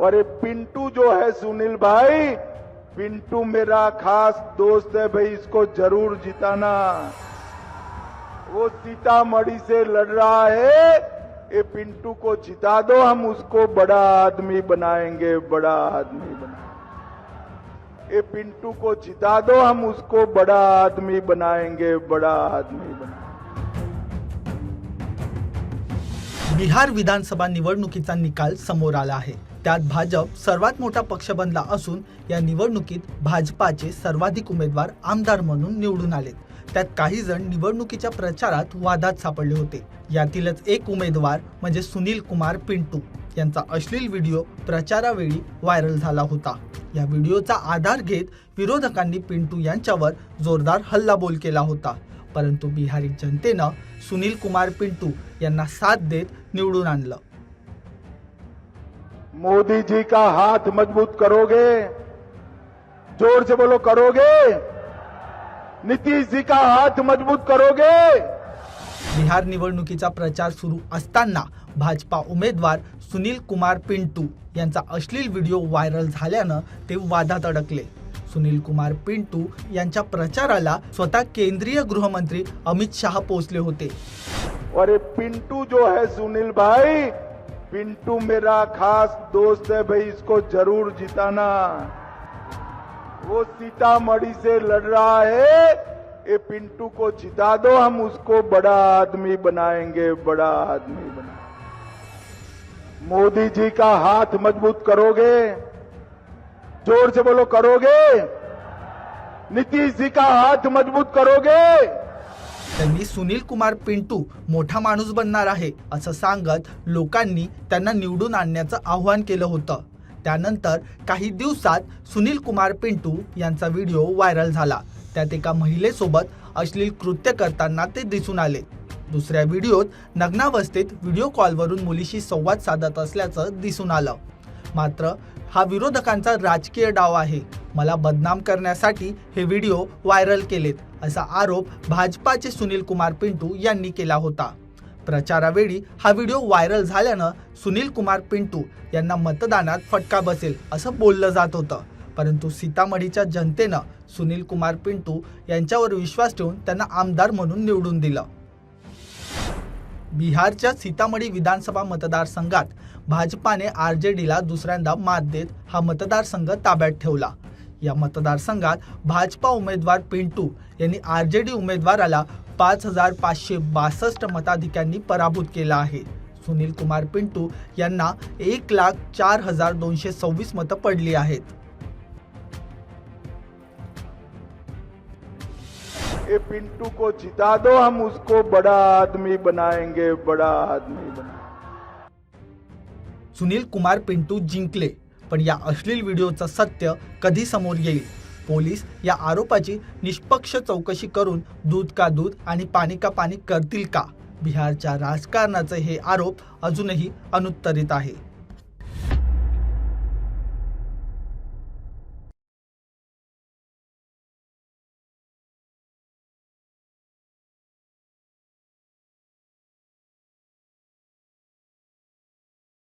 और ये पिंटू जो है सुनील भाई, पिंटू मेरा खास दोस्त है भाई, इसको ज़रूर जिताना। वो सीतामढ़ी से लड़ रहा है, ये पिंटू को जिता दो, हम उसको बड़ा आदमी बनाएँगे, बड़ा आदमी बनाएँगे। ये पिंटू को जिता दो, हम उसको बड़ा आदमी बनाएँगे, बड़ा आदमी बनाएँगे। बिहार विधानसभा निवडणुकीचा निकाल समोर आला आहे. त्यात भाजप सर्वात मोठा पक्ष बनला असून या निवडणुकीत भाजपाचे सर्वाधिक उमेदवार आमदार म्हणून निवडून आलेत. त्यात काही जण निवडणुकीच्या प्रचारात वादात सापडले होते. यातीलच एक उमेदवार म्हणजे सुनील कुमार पिंटू यांचा अश्लील व्हिडिओ प्रचारावेळी व्हायरल झाला होता. या व्हिडिओचा आधार घेत विरोधकांनी पिंटू यांच्यावर जोरदार हल्लाबोल केला होता. परंतु बिहारी जनतेनं सुनील कुमार पिंटू यांना साथ देत निवडून आणलं. मोदी जी का हाथ मजबूत करोगे जोर से बोलो करोगे नीतीश जी का हाथ मजबूत करोगे. बिहार निवडणुकीचा प्रचार सुरू असताना भाजपा उमेदवार सुनील कुमार पिंटू यांचा अश्लील व्हिडिओ व्हायरल झाल्यानं ते वादात अडकले. सुनील कुमार पिंटू यांच्या प्रचाराला स्वतः केंद्रीय गृहमंत्री अमित शाह पोहोचले होते. ये पिंटू जो है सुनील भाई, पिंटू मेरा खास दोस्त है भाई, इसको ज़रूर जिताना। वो सीतामढ़ी से लड़ रहा है, ये पिंटू को जिता दो, हम उसको बड़ा आदमी बनाएँगे, बड़ा आदमी बनाएँगे। मोदी जी का हाथ मज़बूत करोगे? जोर से बोलो करोगे? नीतीश जी का हाथ मजबूत करोगे? त्यांनी सुनील कुमार पिंटू मोठा माणूस बनणार आहे असं सांगत लोकांनी त्यांना निवडून आणण्याचं आव्हान केलं होतं. त्यानंतर काही दिवसात सुनील कुमार पिंटू यांचा व्हिडिओ व्हायरल झाला. त्यात एका महिलेसोबत अश्लील कृत्य करताना ते दिसून आले. दुसऱ्या व्हिडिओत नग्नावस्थेत व्हिडिओ कॉलवरून मुलीशी संवाद साधत असल्याचं दिसून आलं. मात्र हा विरोधकांचा राजकीय डाव आहे. मला बदनाम करण्यासाठी हे व्हिडिओ व्हायरल केलेत असा आरोप भाजपाचे सुनील कुमार पिंटू यांनी केला होता. प्रचारावेळी हा व्हिडिओ व्हायरल झाल्यानं सुनील कुमार पिंटू यांना मतदानात फटका बसेल असं बोललं जात होतं. परंतु सीतामढीच्या जनतेनं सुनील कुमार पिंटू यांच्यावर विश्वास ठेवून त्यांना आमदार म्हणून निवडून दिलं. बिहारच्या सीतामढी विधानसभा मतदारसंघात भाजपाने आर जे डीला दुसऱ्यांदा मात देत हा मतदारसंघ ताब्यात ठेवला. या मतदारसंघात भाजपा उमेदवार पिंटू यांनी आर जे डी उमेदवाराला पाच हजार पाचशे बासष्ट मताधिक्यांनी पराभूत केला आहे. सुनील कुमार पिंटू यांना एक लाख चार हजार दोनशे सव्वीस मतं पडली आहेत. ये पिंटू को जिता दो हम उसको बड़ा आदमी बनाएंगे बड़ा आदमी बनाएंगे सुनील कुमार पिंटू जिंकले पण या अश्लील व्हिडिओचं सत्य कधी समोर येईल? पोलीस या आरोपाची निष्पक्ष चौकशी करून दूध का दूध आणि पाणी का पाणी करतील का? बिहारच्या राजकारणाचे हे आरोप अजूनही अनुत्तरित आहे.